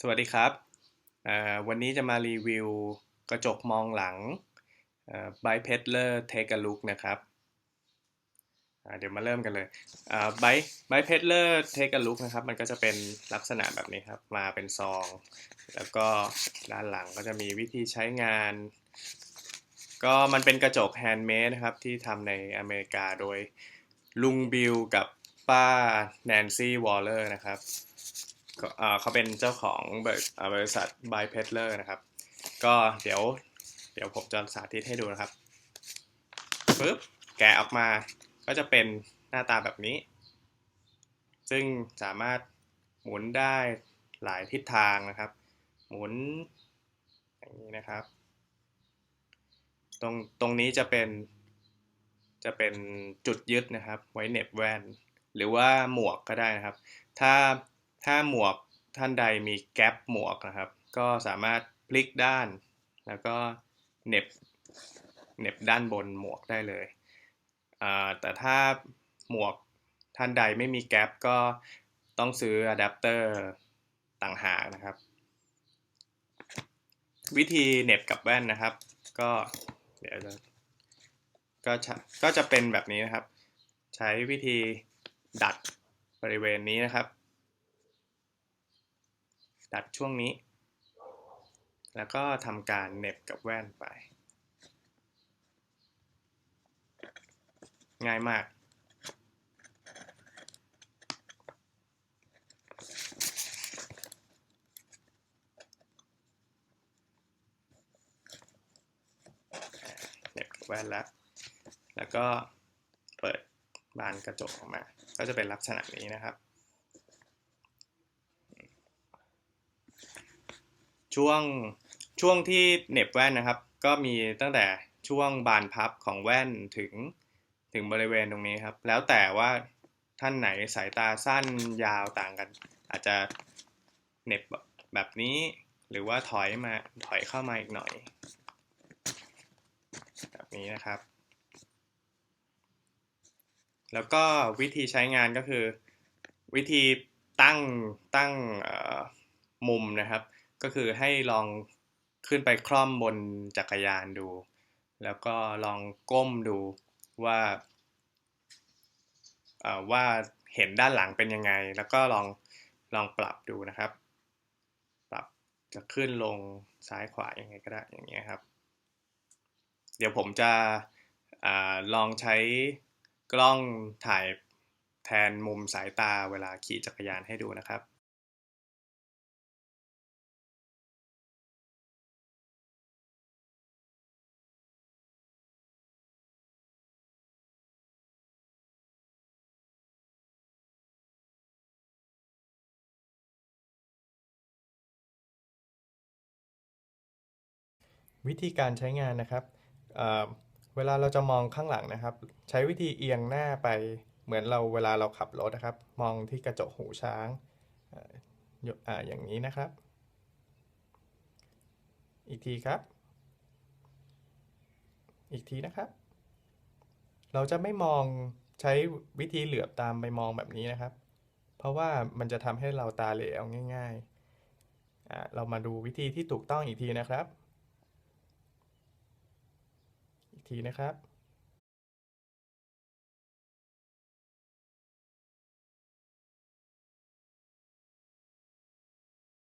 สวัสดีครับ วันนี้จะมารีวิวกระจกมองหลังเอ่อ Byte Peddler Take a Look นะครับ เดี๋ยวมาเริ่มกันเลยอ่า Byte Byte Peddler Take a Look นะครับ มันก็จะเป็นลักษณะแบบนี้ครับ มาเป็นซอง แล้วก็ด้านหลังก็จะมีวิธีใช้งาน ก็มันเป็นกระจกแฮนด์เมดนะครับ ที่ทำในอเมริกาโดยลุงบิลกับป้าแนนซี่วอลเลอร์นะครับ เขาเป็นเจ้าของบริอ่าบริษัท by p e d l e r นะครับ ก็เดี๋ยวเดี๋ยวผมจะสาธิตให้ดูนะครับปึ๊บแกะออกมาก็จะเป็นหน้าตาแบบนี้ ซึ่งสามารถหมุนได้หลายทิศทางนะครับ หมุนอย่างนี้นะครับ ตรงตรงนี้จะเป็นจะเป็นจุดยึดนะครับ ไว้เหน็บแว่น หรือว่าหมวกก็ได้นะครับ ถ้า ถ้าหมวกท่านใดมีแก๊ปหมวกนะครับ ก็สามารถพลิกด้าน แล้วก็เน็บเน็บด้านบนหมวกได้เลยอ่าแต่ถ้าหมวกท่านใดไม่มีแก๊ปก็ต้องซื้ออะแดปเตอร์ต่างหากนะครับ วิธีเน็บกับแว่นนะครับ ก็เดี๋ยวจะก็จะก็จะเป็นแบบนี้นะครับ ใช้วิธีดัดบริเวณนี้นะครับ ดัดช่วงนี้ แล้วก็ทำการเน็บกับแว่นไป ง่ายมาก เน็บกับแว่นแล้ว แล้วก็เปิดบานกระจกออกมา ก็จะเป็นลักษณะนี้นะครับ ช่วงช่วงที่เน็บแว่นนะครับ ก็มีตั้งแต่ช่วงบานพับของแว่นถึงถึงบริเวณตรงนี้ครับ แล้วแต่ว่าท่านไหนสายตาสั้นยาวต่างกัน อาจจะเน็บแบบนี้หรือว่าถอยมาถอยเข้ามาอีกหน่อย แบบนี้นะครับ แล้วก็วิธีใช้งานก็คือ วิธีตั้งตั้งมุมนะครับ ก็คือให้ลองขึ้นไปคล่อมบนจักรยานดู แล้วก็ลองก้มดูว่าว่าเห็นด้านหลังเป็นยังไง แล้วก็ลองลองปรับดูนะครับ ปรับจะขึ้นลงซ้ายขวายังไงก็ได้อย่างเงี้ยครับ เดี๋ยวผมจะอลองใช้กล้องถ่ายแทนมุมสายตาเวลาขี่จักรยานให้ดูนะครับ วิธีการใช้งานนะครับเเวลาเราจะมองข้างหลังนะครับ ใช้วิธีเอียงหน้าไปเหมือนเราเวลาเราขับรถนะครับ มองที่กระจกหูช้างออย่างนี้นะครับ อีกทีครับ อีกทีนะครับ เราจะไม่มองใช้วิธีเหลือบตามไปมองแบบนี้นะครับ เพราะว่ามันจะทำให้เราตาเหลวง่ายๆเรามาดูวิธีที่ถูกต้องอีกทีนะครับ ทีนะครับ